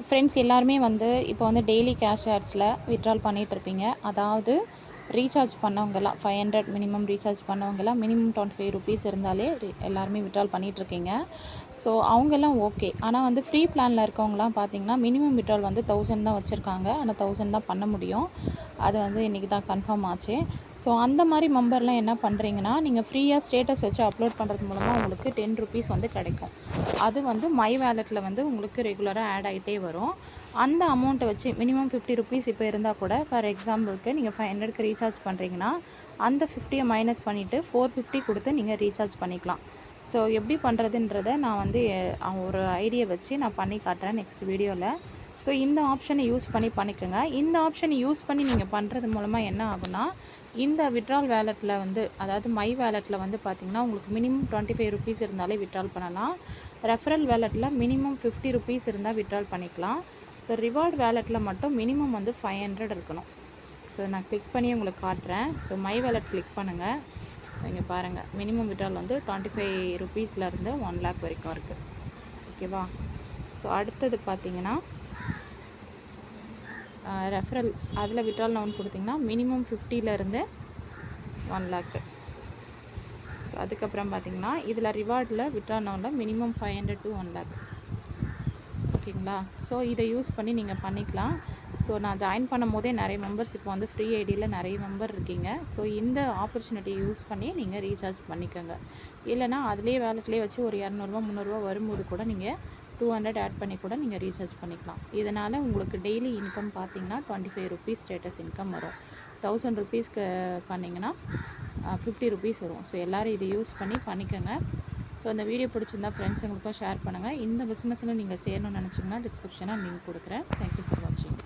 Friends எல்லாருமே வந்து இப்போ வந்து டெய்லி கேஷ் ஆட்ஸில் விட்ரால் பண்ணிகிட்ருப்பீங்க அதாவது ரீசார்ஜ் பண்ணவங்கலாம் ஃபைவ் ஹண்ட்ரட் மினிமம் ரீசார்ஜ் பண்ணவங்கலாம் மினிமம் டுவெண்ட்டி ஃபைவ் ருபீஸ் இருந்தாலே எல்லாருமே விட்ரால் பண்ணிகிட்ருக்கீங்க ஸோ அவங்கெல்லாம் ஓகே ஆனால் வந்து ஃப்ரீ பிளானில் இருக்கவங்களாம் பார்த்தீங்கன்னா மினிமம் விட்ரால் வந்து தௌசண்ட் தான் வச்சுருக்காங்க. ஆனால் தௌசண்ட் தான் பண்ண முடியும். அது வந்து இன்றைக்கி தான் கன்ஃபார்ம் ஆச்சு. ஸோ அந்த மாதிரி மெம்பர்லாம் என்ன பண்ணுறீங்கன்னா நீங்கள் ஃப்ரீயாக ஸ்டேட்டஸ் வச்சு அப்லோட் பண்ணுறது மூலமாக உங்களுக்கு டென் ருபீஸ் வந்து கிடைக்கும். அது வந்து மை வேலெட்டில் வந்து உங்களுக்கு ரெகுலராக ஆட் ஆகிட்டே வரும். அந்த அமௌண்ட்டை வச்சு மினிமம் ஃபிஃப்டி ருபீஸ் இப்போ இருந்தால் கூட ஃபார் எக்ஸாம்பிளுக்கு நீங்கள் ஃபைவ் ஹண்ட்ரட்க்கு ரீசார்ஜ் பண்ணுறீங்கன்னா அந்த ஃபிஃப்டியை மைனஸ் பண்ணிவிட்டு ஃபோர் ஃபிஃப்டி கொடுத்து நீங்கள் ரீசார்ஜ் பண்ணிக்கலாம். ஸோ எப்படி பண்ணுறதுன்றதை நான் வந்து ஒரு ஐடியா வச்சு நான் பண்ணி காட்டுறேன் நெக்ஸ்ட் வீடியோவில் ஸோ இந்த ஆப்ஷனை யூஸ் பண்ணி பண்ணிக்கோங்க. இந்த ஆப்ஷனை யூஸ் பண்ணி நீங்கள் பண்ணுறது மூலமாக என்ன ஆகுனா இந்த விட்ரால் வேலெட்டில் வந்து அதாவது மை வேலெட்டில் வந்து பார்த்திங்கன்னா உங்களுக்கு மினிமம் டுவெண்ட்டி ஃபைவ் ருபீஸ் இருந்தாலே விட்ரால் பண்ணலாம். ரெஃபரல் வேலெட்டில் மினிமம் ஃபிஃப்டி ருபீஸ் இருந்தால் விட்ரால் பண்ணிக்கலாம். ஸோ ரிவார்ட் வேலெட்டில் மட்டும் மினிமம் வந்து ஃபைவ் ஹண்ட்ரட் இருக்கணும். ஸோ நான் கிளிக் பண்ணி உங்களுக்கு காட்டுறேன். ஸோ மை வேலெட் கிளிக் பண்ணுங்கள் இங்கே பாருங்கள் மினிமம் விட்ரால் வந்து டுவெண்ட்டி ஃபைவ் ருபீஸ்லேருந்து ஒன் லேக் வரைக்கும் இருக்குது ஓகேவா ஸோ அடுத்தது பார்த்தீங்கன்னா ரெஃபரல் அதில் விட்ரால் லோன் கொடுத்திங்கன்னா மினிமம் ஃபிஃப்டியிலேருந்து ஒன் லேக்கு ஸோ அதுக்கப்புறம் பார்த்தீங்கன்னா இதில் ரிவார்டில் withdrawal லோனில் minimum five hundred to one lakh ஓகேங்களா? ஸோ இதை யூஸ் பண்ணி நீங்கள் பண்ணிக்கலாம். ஸோ நான் ஜாயின் பண்ணும் போதே நிறைய மெம்பர்ஸ் இப்போ வந்து ஃப்ரீ ஐடியில் நிறைய மெம்பர் இருக்கீங்க. ஸோ இந்த ஆப்பர்ச்சுனிட்டியை யூஸ் பண்ணி நீங்கள் ரீசார்ஜ் பண்ணிக்கோங்க. இல்லைனா அதுலேயே வேலட்லேயே வச்சு ஒரு இரநூறுவா முந்நூறுரூவா வரும்போது கூட நீங்கள் டூ ஹண்ட்ரட் ஆட் பண்ணி கூட நீங்கள் ரீசார்ஜ் பண்ணிக்கலாம். இதனால் உங்களுக்கு டெய்லி இன்கம் பார்த்தீங்கன்னா twenty five rupees status income வரும் தௌசண்ட் ருபீஸ்க்கு பண்ணிங்கன்னா ஃபிஃப்டி ருபீஸ் வரும். ஸோ எல்லோரும் இதை யூஸ் பண்ணி பண்ணிக்கோங்க. ஸோ இந்த வீடியோ பிடிச்சிருந்தா ஃப்ரெண்ட்ஸுங்களுக்கும் ஷேர் பண்ணுங்கள் இந்த பிஸ்னஸில் நீங்கள் சேரணும்னு நினச்சிங்கன்னா டிஸ்கிரிப்ஷனாக லிங்க் கொடுக்குறேன். தேங்க்யூ ஃபார் வாட்சிங்